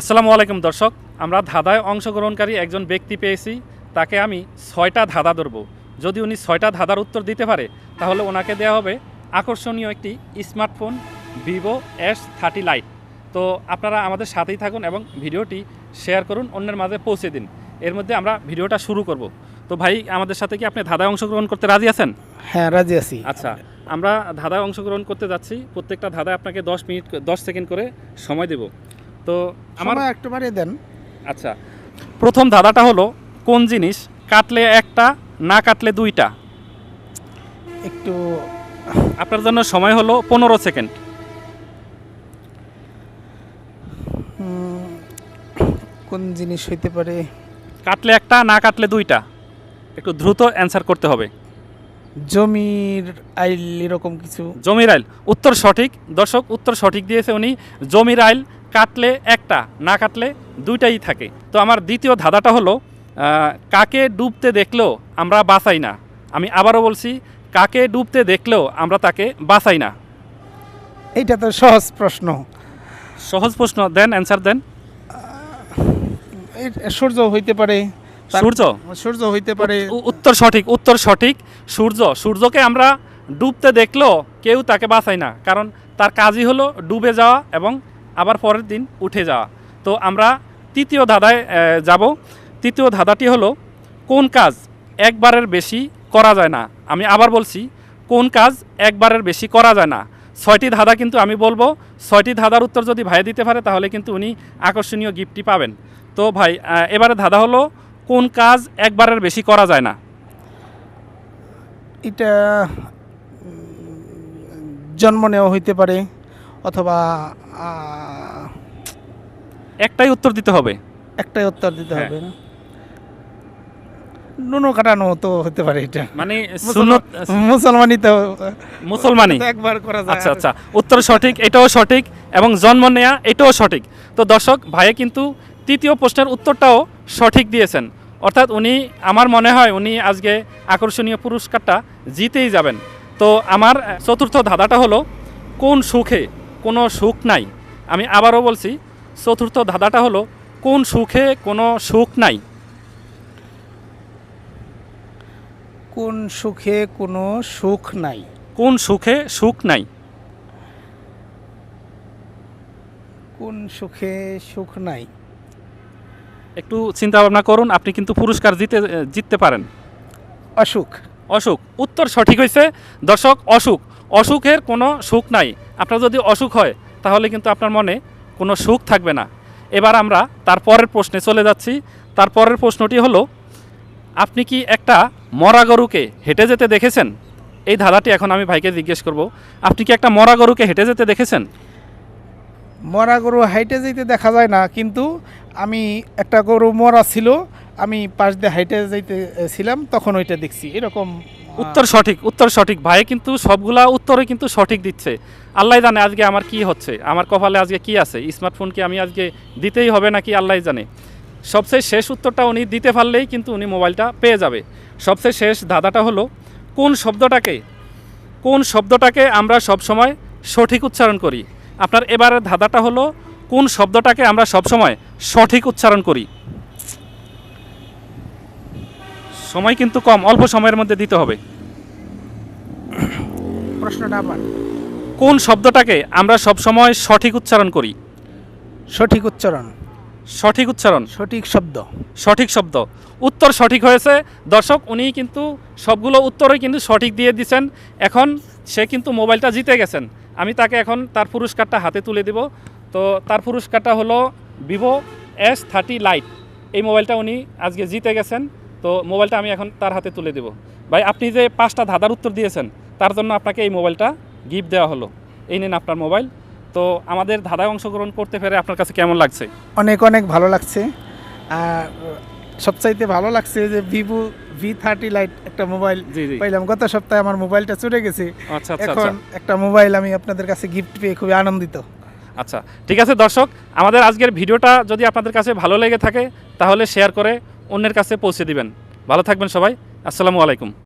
আসসালামু আলাইকুম দর্শক আমরা ধাঁধায় অংশগ্রহণকারী একজন ব্যক্তি পেয়েছি তাকে আমি ছয়টা ধাঁধা ধরব। যদি উনি ছয়টা ধাঁধার উত্তর দিতে পারে তাহলে ওনাকে দেওয়া হবে আকর্ষণীয় একটি smartphone Vivo S thirty lite তো আপনারা আমাদের সাথেই থাকুন এবং ভিডিওটি শেয়ার করুন অন্যের মাঝে পৌঁছে দিন। এর মধ্যে আমরা ভিডিওটা শুরু করব। তো ভাই আমাদের সাথে কি আপনি ধাঁধায় অংশগ্রহণ করতে রাজি আছেন? হ্যাঁ রাজি আছি। আচ্ছা আমরা ধাঁধায় অংশগ্রহণ করতে যাচ্ছি। প্রত্যেকটা ধাঁধায় আপনাকে দশ মিনিট দশ সেকেন্ড করে সময় দেব। তো আমার আমার একটু বাড়িয়ে দেন। আচ্ছা প্রথম ধাঁধাটা হলো কোন জিনিস কাটলে একটা না কাটলে দুইটা? একটু আপনার জন্য সময় হলো পনেরো সেকেন্ড। কোন জিনিস হইতে পারে? কাটলে একটা না কাটলে দুইটা? একটু দ্রুত অ্যান্সার করতে হবে। জমির আইল এরকম কিছু? জমির আইল উত্তর সঠিক। দর্শক উত্তর সঠিক দিয়েছে উনি। জমির আইল কাটলে একটা না কাটলে দুইটাই থাকে। তো আমার দ্বিতীয় ধাঁধাটা হলো কাকে ডুবতে দেখলেও আমরা বাঁচাই না। আমি আবারও বলছি কাকে ডুবতে দেখলেও আমরা তাকে বাঁচাই না। এইটা তো সহজ প্রশ্ন। সহজ প্রশ্ন দেন অ্যান্সার দেন। এই সূর্য হইতে পারে সূর্য? সূর্য হইতে পারে। উত্তর সঠিক উত্তর সঠিক সূর্য। সূর্যকে আমরা ডুবতে দেখলেও কেউ তাকে বাঁচায় না কারণ তার কাজই হলো ডুবে যাওয়া এবং আবার পরের দিন উঠে যাওয়া। তো আমরা তৃতীয় ধাঁধায় যাব। তৃতীয় ধাঁধাটি হলো, কোন কাজ একবারের বেশি করা যায় না? আমি আবার বলছি, কোন কাজ একবারের বেশি করা যায় না? ছয়টি ধাঁধা কিন্তু আমি বলব। ছয়টি ধাঁধার উত্তর যদি ভাই দিতে পারে, তাহলে কিন্তু উনি আকর্ষণীয় গিফটটি পাবেন। তো ভাই এবারে ধাঁধা হলো, কোন কাজ একবারের বেশি করা যায় না? এটা জন্ম নেওয়া হইতে পারে। অথবা একটাই উত্তর দিতে হবে। একটাই উত্তর দিতে হ্যাঁ। হবে না? নুনো কাটানো তো হতে পারে এটা। মানে সুন্নত মুসলমানি তো মুসলমানি একবার করা যায়। আচ্ছা আচ্ছা। উত্তর সঠিক এটাও সঠিক এবং জন্ম নেয়া এটাও সঠিক। তো দর্শক ভাইয়ে কিন্তু তৃতীয় প্রশ্নের উত্তরটাও সঠিক দিয়েছেন। অর্থাৎ উনি আমার মনে হয় উনি আজকে আকর্ষণীয় পুরস্কারটা জিতেই যাবেন। তো আমার চতুর্থ ধাঁধাটা হলো কোন সুখে কোনো সুখ নাই। আমি আবারও বলছি চতুর্থ ধাঁধাটা হলো কোন সুখে কোনো সুখ নাই? কোন সুখে কোনো সুখ নাই? কোন সুখে সুখ নাই? কোন সুখে সুখ নাই? একটু চিন্তা ভাবনা করুন আপনি কিন্তু পুরস্কার জিতে জিততে পারেন। অসুখ। অসুখ। উত্তর সঠিক হয়েছে দর্শক অসুখ। অসুখের কোনো সুখ নাই। আপনার যদি অসুখ হয়, তাহলে কিন্তু আপনার মনে কোনো সুখ থাকবে না। এবার আমরা তার পরের প্রশ্নে চলে যাচ্ছি। তার পরের প্রশ্নটি হলো, আপনি কি একটা মরা গরুকে হেঁটে যেতে দেখেছেন? এই ধাঁধাটি এখন আমি ভাইকে জিজ্ঞেস করব, আপনি কি একটা মরা গরুকে হেঁটে যেতে দেখেছেন? মরা গরু হাইটে যেতে দেখা যায় না, কিন্তু আমি একটা গরু মরা ছিল, আমি পাশ দিয়ে হাইটে যেতে ছিলাম, তখন ওইটা দেখছি। এরকম উত্তর সঠিক উত্তর সঠিক ভাই, কিন্তু সবগুলা উত্তরে কিন্তু সঠিক দিচ্ছে। আল্লাহ জানে আজকে আমার কি হচ্ছে, আমার কপালে আজকে কি আছে স্মার্টফোন কি আমি আজকে দিতেই হবে নাকি আল্লাহ জানে। সবচেয়ে শেষ উত্তরটা উনি দিতে পারলেই কিন্তু উনি মোবাইলটা পেয়ে যাবে। সবচেয়ে শেষ ধাঁধাটা হলো, কোন শব্দটাকে কোন শব্দটাকে আমরা সবসময় সঠিক উচ্চারণ করি? আপনার এবারের ধাঁধাটা হলো, কোন শব্দটাকে আমরা সবসময় সঠিক উচ্চারণ করি? সময় কিন্তু কম অল্প সময়ের মধ্যে দিতে হবে। প্রশ্নটা আবার। কোন শব্দটাকে আমরা সব সময় সঠিক উচ্চারণ করি? সঠিক উচ্চারণ। সঠিক উচ্চারণ। সঠিক শব্দ। সঠিক শব্দ। উত্তর সঠিক হয়েছে। দর্শক উনি কিন্তু সবগুলো উত্তরই কিন্তু সঠিক দিয়ে দিয়েছেন এখন সে কিন্তু মোবাইলটা জিতে গেছেন। আমি তাকে এখন তার পুরস্কারটা হাতে তুলে দিব। তো তার পুরস্কারটা হলো ভিভো এস থার্টি লাইট এই মোবাইলটা উনি আজকে জিতে গেছেন। তো মোবাইলটা আমি এখন তার হাতে তুলে দেব। ভাই আপনি যে পাঁচটা ধাঁধার উত্তর দিয়েছেন তার জন্য আপনাকে এই মোবাইলটা গিফট দেওয়া হলো। এই নিন আপনার মোবাইল। তো আমাদের ধাঁধায় অংশগ্রহণ করতে পেরে আপনার কাছে কেমন লাগছে? অনেক অনেক ভালো লাগছে। আর সবচাইতে ভালো লাগছে যে ভিভো ভি থার্টি লাইট একটা মোবাইল পাইলাম। গত সপ্তাহে আমার মোবাইলটা চলে গেছে। আচ্ছা আচ্ছা এখন আচ্ছা একটা মোবাইল আমি আপনাদের কাছে গিফট পেয়ে খুবই আনন্দিত। আচ্ছা ঠিক আছে দর্শক আমাদের আজকের ভিডিওটা যদি আপনাদের কাছে ভালো লেগে থাকে তাহলে শেয়ার করে অন্যের কাছে পৌঁছে দিবেন। ভালো থাকবেন সবাই। আসসালামু আলাইকুম।